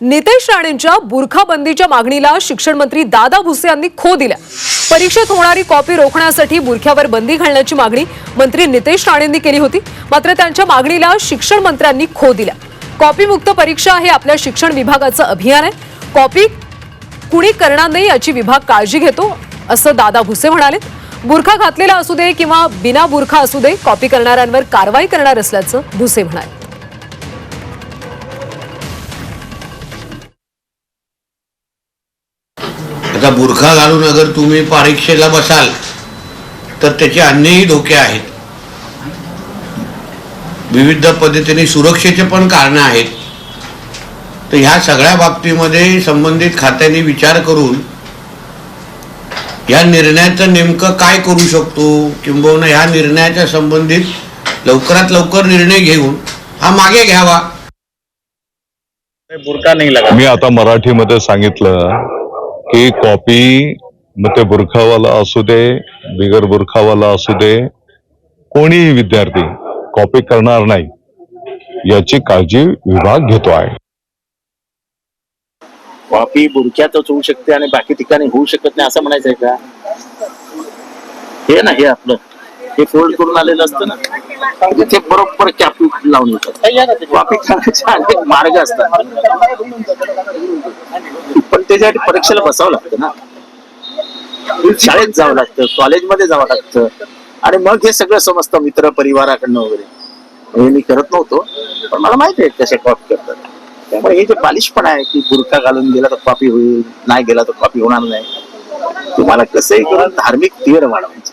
नितेश राणेंच्या बुरखाबंदीच्या मागणीला शिक्षण मंत्री दादा भुसे यांनी खो दिल्या परीक्षेत होणारी कॉपी रोखण्यासाठी बुरख्यावर बंदी घालण्याची मागणी मंत्री नितेश राणेंनी केली होती. मात्र त्यांच्या मागणीला शिक्षण मंत्र्यांनी खो दिल्या कॉपीमुक्त परीक्षा हे आपल्या शिक्षण विभागाचं अभियान आहे. कॉपी कुणी करणार नाही याची विभाग काळजी घेतो असं दादा भुसे म्हणाले बुरखा घातलेला असू दे किंवा बिना बुरखा असू दे कॉपी करणाऱ्यांवर कारवाई करणार असल्याचं भुसे म्हणाले. आता बुरखा घालून अगर तुम्ही परीक्षेला बसाल तर त्याचे अन्यही धोके आहेत. विविध पद्धतीने सुरक्षेचे पण कारणं आहेत. तर ह्या सगळ्या बाबतीमध्ये संबंधित खात्यांनी विचार करून या निर्णयाचं नेमकं काय करू शकतो किंबहुना ह्या निर्णयाच्या संबंधित लवकरात लवकर निर्णय घेऊन हा मागे घ्यावा. बुरका नहीं लगा मी आता मराठीमध्ये सांगितलं की कॉपी मग ते बुरखावाला असू दे बिगर बुरखावाला असू दे कोणीही विद्यार्थी कॉपी करणार नाही याची काळजी विभाग घेतो आहे. कॉपी बुरक्यातच होऊ शकते आणि बाकी ठिकाणी होऊ शकत नाही असं म्हणायचंय का? हे ना हे आपलं. हे फोल्ड करून आलेलं असतं ना. ते बरोबर कॅपी लावून येतात. कॉपी करण्याचे अनेक मार्ग असतात. त्याच्यासाठी परीक्षेला बसावं लागतं ना. शाळेत जावं लागतं कॉलेजमध्ये जावं लागतं. आणि मग हे सगळं समजतं मित्र परिवाराकडनं वगैरे. हे मी करत नव्हतो पण मला माहिती आहे कसे कॉपी करतात. त्यामुळे हे जे बालिश पण आहे की बुरखा घालून गेला तर कॉपी होईल नाही गेला तर कॉपी होणार नाही. तुम्हाला कसंही करून धार्मिक तीव्र वाढवायचं.